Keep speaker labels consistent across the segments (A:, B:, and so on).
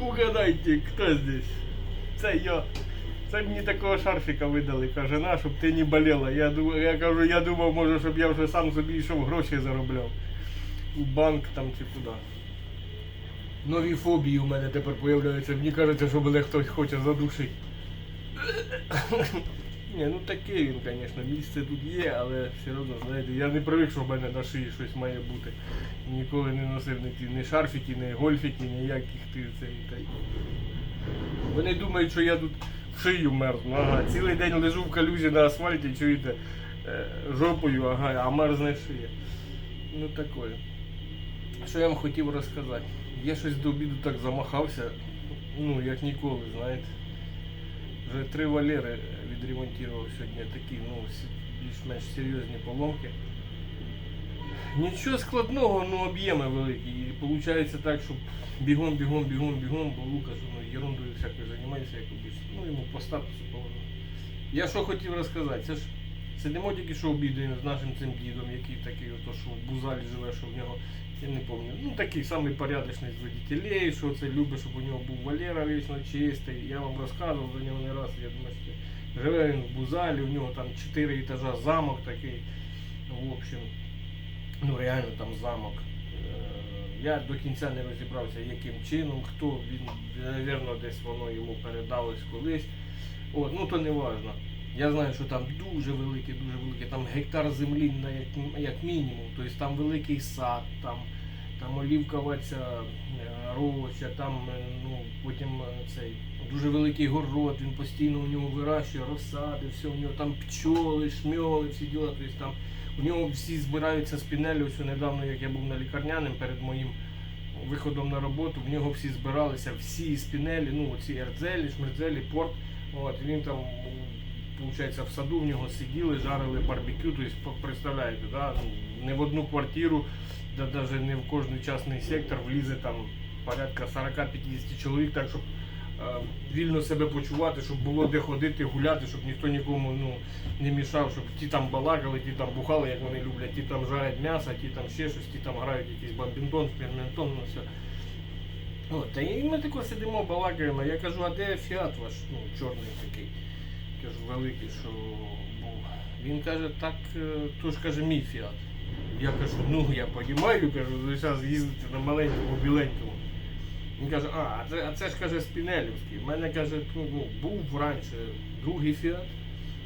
A: Угадайте, хто здесь? Це я. Це мені такого шарфіка видали, каже, на, щоб ти не боліла. Я, я кажу, я думав, може, щоб я вже сам собі йшов гроші заробляв. У банк там чи куди. Нові фобії у мене тепер з'являються. Мені кажеться, що мене хтось хоче задушити. Ні, ну такий він, звісно, місце тут є, але все одно, знаєте, я не привик, що в мене на шиї щось має бути. Ніколи не носив ні, ні шарфіки, ні гольфіки, ніяких ти цей та. Вони думають, що я тут в шию мерзну. Ага, цілий день лежу в калюжі на асфальті, чуєте, е, жопою, ага, а мерзне шия. Ну такое. Що я вам хотів розказати? Я щось до обіду так замахався, ну як ніколи, знаєте. Вже три валери відремонтував сьогодні такі, ну, більш-менш серйозні поломки. Нічого складного, ну об'єми великі. І виходить так, що бігом, бігом, бігом, бігом, бо Лукаш ну, ерундою всякою займається, як обично. Ну йому по статусу положено. Я що хотів розказати, це ж сидимо тільки що обідаємо з нашим цим дідом, який такий, ото, що в Бузалі живе, що в нього, я не пам'ятаю, ну такий самий порядочний з водителей, що це любить, щоб у нього був Валера вічно чистий. Я вам розказував за нього не раз, я думаю, що живе він в Бузалі, у нього там 4 етажа замок такий. В общем, ну реально там замок. Е, Я до кінця не розібрався, яким чином, хто він, напевно, десь воно йому передалось колись. От, ну то не важно. Я знаю, що там дуже велике, дуже велике, там гектар землі на як, як мінімум. Тобто там великий сад, там, там олівкова ця е, роща, там е, ну, потім е, цей дуже великий город, він постійно у нього вирощує розсади, все, у нього там пчоли, шмьоли, всі діла. Тобто там у нього всі збираються спінелі. Ось недавно, як я був на лікарняним перед моїм виходом на роботу, в нього всі збиралися, всі спінелі, ну ці ердзелі, шмердзелі, порт. От, він там, виходить, в саду в нього сиділи, жарили барбекю, тобто, представляєте, да? ну, не в одну квартиру, да, навіть не в кожний частний сектор влізе там порядка 40-50 чоловік, так щоб е, вільно себе почувати, щоб було де ходити, гуляти, щоб ніхто нікому ну, не мішав, щоб ті там балакали, ті там бухали, як вони люблять, ті там жарять м'ясо, ті там ще щось, ті там грають якийсь бамбінтон, спірментон, ну все. От, і ми тако сидимо, балакаємо. Я кажу, а де фіат ваш, ну, чорний такий, кажу, великий, що був. Він каже, так, е, то ж каже, мій фіат. Я кажу, ну я розумію, кажу, зараз їздите на маленькому, біленькому. Він каже, а, а це, а це ж каже Спінелівський. В мене каже, ну, ну, був раніше другий фіат,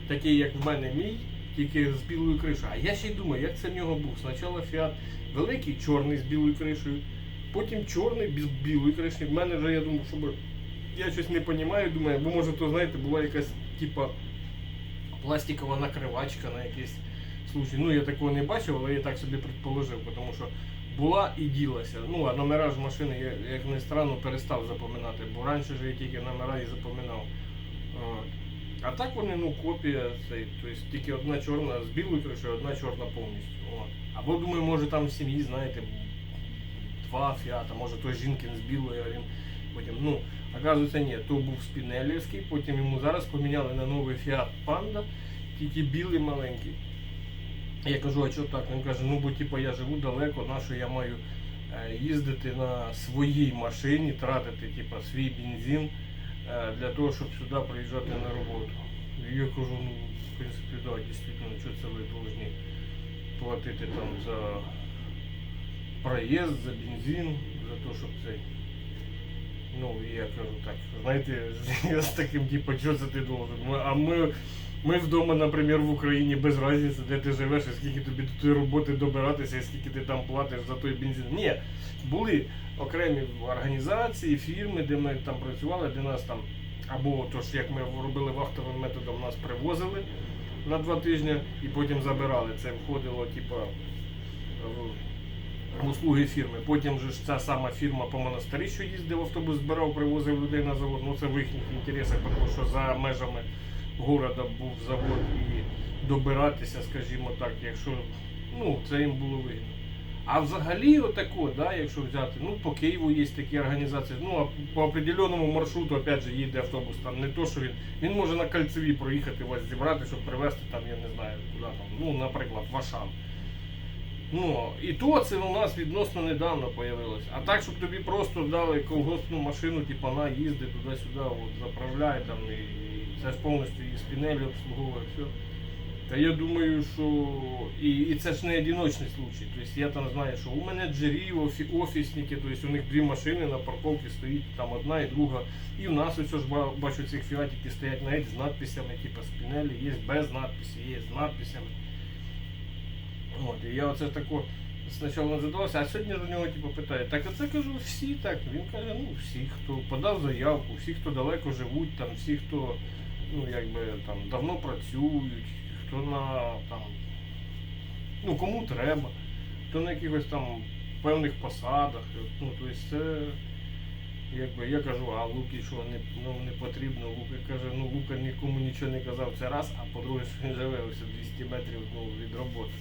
A: такий як в мене мій, тільки з білою кришею. А я ще й думаю, як це в нього був. Спочатку фіат великий, чорний з білою кришею, потім чорний без білої криші. В мене вже я думав, щоб я щось не розумію, думаю, бо може то знаєте, була якась типа пластикова накривачка на якийсь случай. Ну я такого не бачив, але я так собі предположив, тому що була і ділася. Ну, а номера ж машини, я, як не странно, перестав запам'ятати, бо раніше ж я тільки номера і запам'ятав. От. А так вони, ну, копія, цей, тобто тільки одна чорна з білою кришею, одна чорна повністю. От. Або думаю, може там в сім'ї, знаєте, два фіата, може той жінкин з білою, а він потім, ну, оказується, ні, то був Спінелівський, потім йому зараз поміняли на новий Фіат Панда, тільки білий маленький. Я кажу, а чого так? Він каже, ну бо типу, я живу далеко, на що я маю е, їздити на своїй машині, тратити типу, свій бензин е, для того, щоб сюди приїжджати на роботу. І я кажу, ну, в принципі, да, дійсно, що це ви повинні платити там за проїзд, за бензин, за те, щоб цей. Ну, я кажу так, знаєте, з, з таким, типу, що це ти должен? А ми, ми вдома, наприклад, в Україні без разниці, де ти живеш, і скільки тобі до тої роботи добиратися, і скільки ти там платиш за той бензин. Ні, були окремі організації, фірми, де ми там працювали, де нас там, або то ж, як ми робили вахтовим методом, нас привозили на два тижні і потім забирали. Це входило, типу, в услуги фірми. Потім же ж ця сама фірма по монастирі, що їздив, автобус збирав, привозив людей на завод. Ну це в їхніх інтересах, тому що за межами города був завод і добиратися, скажімо так, якщо ну, це їм було вигідно. А взагалі, отако, да, якщо взяти, ну по Києву є такі організації, ну а по определеному маршруту, опять же, їде автобус, там не то, що він. Він може на кольцеві проїхати вас зібрати, щоб привезти там, я не знаю, куди там, ну, наприклад, в Ашан. Ну, і то це у нас відносно недавно появилось. А так, щоб тобі просто дали колгоспну машину, типу, на їзди туди-сюди, от, заправляй там, і, і це ж повністю і спінелі обслуговує, все. Та я думаю, що і, і це ж не одиночний случай. Тобто я там знаю, що у менеджерів, офі, офісники, тобто у них дві машини на парковці стоїть там одна і друга. І в нас ось ж бачу цих фіатики стоять навіть з надписями, типу спінелі, є без надписі, є з надписями. От, і я оце тако спочатку задавався, а сьогодні до нього типу, питаю, так а це кажу, всі так. Він каже, ну всі, хто подав заявку, всі, хто далеко живуть, там, всі, хто ну, якби, там, давно працюють, хто на там, ну, кому треба, хто на якихось там певних посадах. Ну, тобто це, якби я кажу, а Луки що не, ну, не потрібно. Лука каже, ну Лука нікому нічого не казав це раз, а по-друге, що він живе ось 200 метрів ну, від роботи.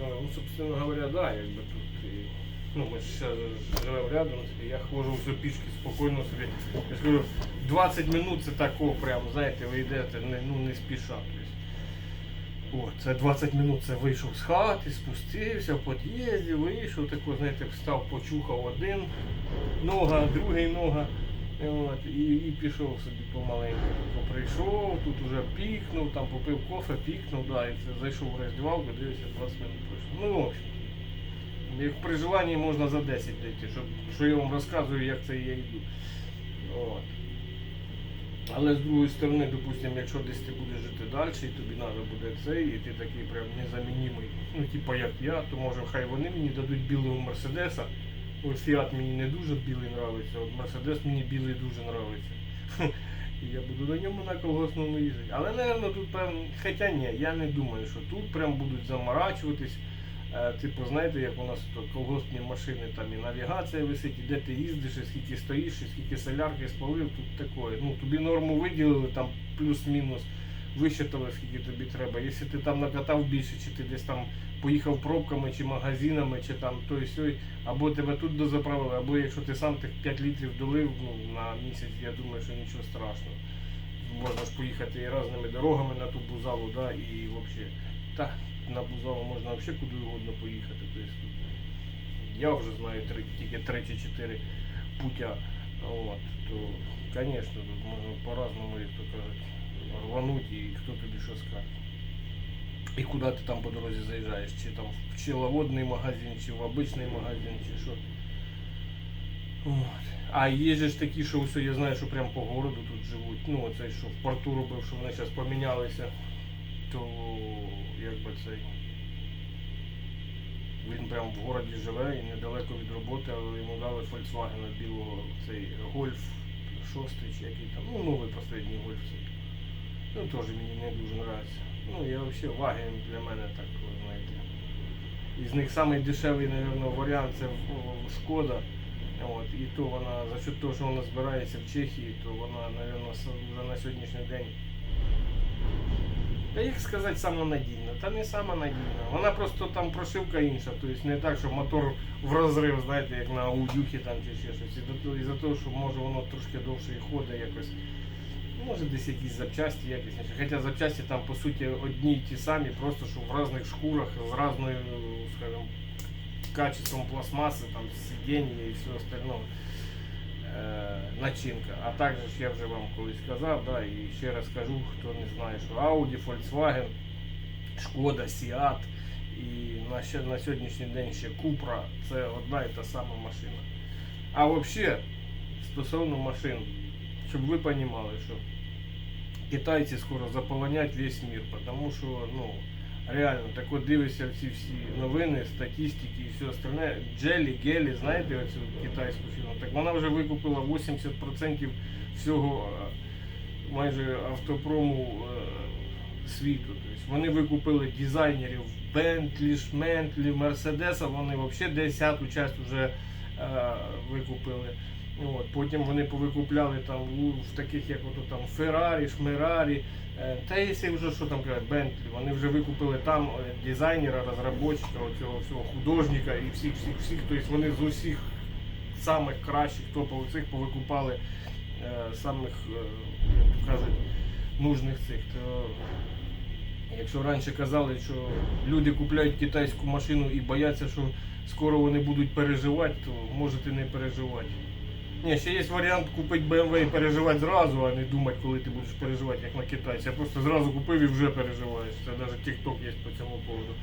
A: Ну, собственно говоря, да, якби тут. І, ну, ми ж живемо рядом, я ходжу все пішки спокійно собі. Я ж кажу, 20 минут це тако прямо, знаєте, ви йдете не, ну, не спіша. Тобто, о, це 20 минут це вийшов з хати, спустився в під'їзді, вийшов, тако, знаєте, встав, почухав один нога, другий нога. От, і, і пішов собі помаленьку. Тако Прийшов, тут уже пікнув, там попив кофе, пікнув, да, і це зайшов в роздівалку, дивився, 20 минут пройшло. Ну, в общем, як при желанні можна за 10 дійти, щоб, що я вам розказую, як це я йду. От. Але з другої сторони, допустимо, якщо десь ти будеш жити далі, і тобі треба буде це, і ти такий прям незамінімий, ну типа як я, то може хай вони мені дадуть білого Мерседеса. Ось Фіат мені не дуже білий нравиться, от Мерседес мені білий дуже нравиться. І я буду на ньому на колгосному їздити. Але, напевно, тут певно, хоча ні, я не думаю, що тут прям будуть заморачуватись. Е, Типу, знаєте, як у нас тут колгоспні машини, там і навігація висить, і де ти їздиш, і скільки стоїш, і скільки солярки спалив, тут таке. Ну, тобі норму виділили, там плюс-мінус, висчитали, скільки тобі треба. Якщо ти там накатав більше, чи ти десь там поїхав пробками, чи магазинами, чи там той сьой, або тебе тут дозаправили, або якщо ти сам тих 5 літрів долив ну, на місяць, я думаю, що нічого страшного. Можна ж поїхати і різними дорогами на ту бузалу, да, і взагалі. Та, на бузалу можна взагалі куди угодно поїхати. Тобто, я вже знаю три, тільки 3 чи 4 путя. От, то, звісно, тут можна по-разному, як то кажуть, рвануть і хто тобі що скаже. І куди ти там по дорозі заїжджаєш, чи там в пчеловодний магазин, чи в обичний магазин, чи що. От. А є ж такі, що все, я знаю, що прямо по городу тут живуть. Ну, оцей, що в порту робив, що вони зараз помінялися, то якби цей. Він прямо в городі живе і недалеко від роботи, але йому дали Volkswagen білого цей гольф 6 чи який там, ну новий останній гольф цей. Ну теж мені не дуже подобається. Ну я взагалі Wagen для мене так, ви знаєте. Із них самий дешевий, мабуть, варіант це Шкода. От, і то вона, за счет того, що вона збирається в Чехії, то вона, мабуть, вже на сьогоднішній день. Та як сказати самонадійна? Та не самонадійна. Вона просто там прошивка інша. Тобто не так, що мотор в розрив, знаєте, як на аудюхі там чи ще щось. І за того, що може воно трошки довше і ходить якось. Може десь якісь запчасті якісь. інші. Хоча запчасті там по суті одні й ті самі, просто що в різних шкурах з різною, скажімо, качеством пластмаси, там сидіння і все остальное. Е, начинка. А також ж я вже вам колись казав, да, і ще раз кажу, хто не знає, що Audi, Volkswagen, Шкода, Seat і на, ще- на сьогоднішній день ще Cupra це одна і та сама машина. А взагалі, стосовно машин, щоб ви розуміли, що китайці скоро заполонять весь мир, тому що ну, реально так от дивишся всі всі новини, статистики і все остальне. Джелі, Гелі, знаєте оцю китайську фірму? Так вона вже викупила 80% всього е, майже автопрому е, світу. Тобто вони викупили дизайнерів Bentley, Шментлі, Мерседеса, вони взагалі десяту часть вже е, викупили. От, потім вони повикупляли там в таких, як ото там Феррарі, Шмерарі, е, та якщо вже що там казати, Бентлі, вони вже викупили там е, дизайнера, розробника, цього всього художника і всіх, всіх, всіх. Тобто вони з усіх самих кращих топових цих повикупали е, самих, е, як кажуть, нужних цих. То Якщо раніше казали, що люди купляють китайську машину і бояться, що скоро вони будуть переживати, то можете не переживати. Ні, ще є варіант купити BMW і переживати зразу, а не думати, коли ти будеш переживати, як на китайці. А просто зразу купив і вже переживаєш. Це навіть TikTok є по цьому поводу.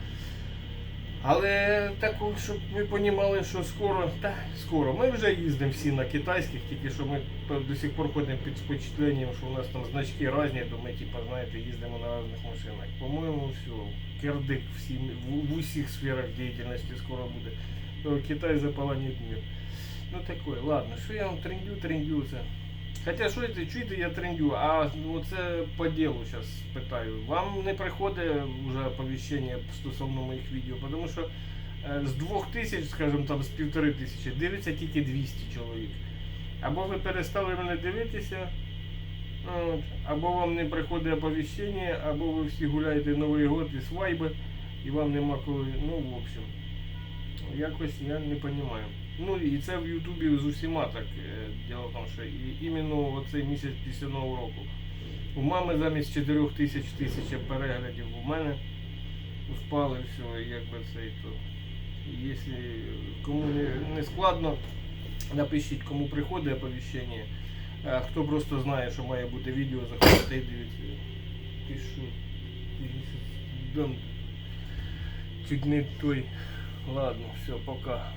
A: Але так, щоб ви розуміли, що скоро, та скоро, ми вже їздимо всі на китайських, тільки що ми до сих пор ходимо під впечатленням, що у нас там значки різні, то ми, типа, знаєте, їздимо на різних машинах. По-моєму, все, кирдик всі, в, в усіх сферах діяльності скоро буде. Китай заполонить мир. Ну такое, ладно, що я вам трендю, трендю це. Хоча що це, чуєте, я трендю, а оце по ділу зараз питаю. Вам не приходить вже оповіщення стосовно моїх відео, тому що з двох тисяч, скажімо там, з півтори тисячі, дивиться тільки 200 чоловік. Або ви перестали мене дивитися, або вам не приходить оповіщення, або ви всі гуляєте Новий год і свайби, і вам нема коли. Ну, в общем, якось я не розумію. Ну і це в Ютубі з усіма так. е, Діло в тому, що і, іменно оцей місяць після Нового року. У мами замість 4 тисяч тисяча переглядів, у мене впали все, і якби цей то. І Якщо кому не, складно, напишіть, кому приходить оповіщення. А хто просто знає, що має бути відео, заходите і дивіться. Ти що? Ти. Чуть не той. Ладно, все, пока.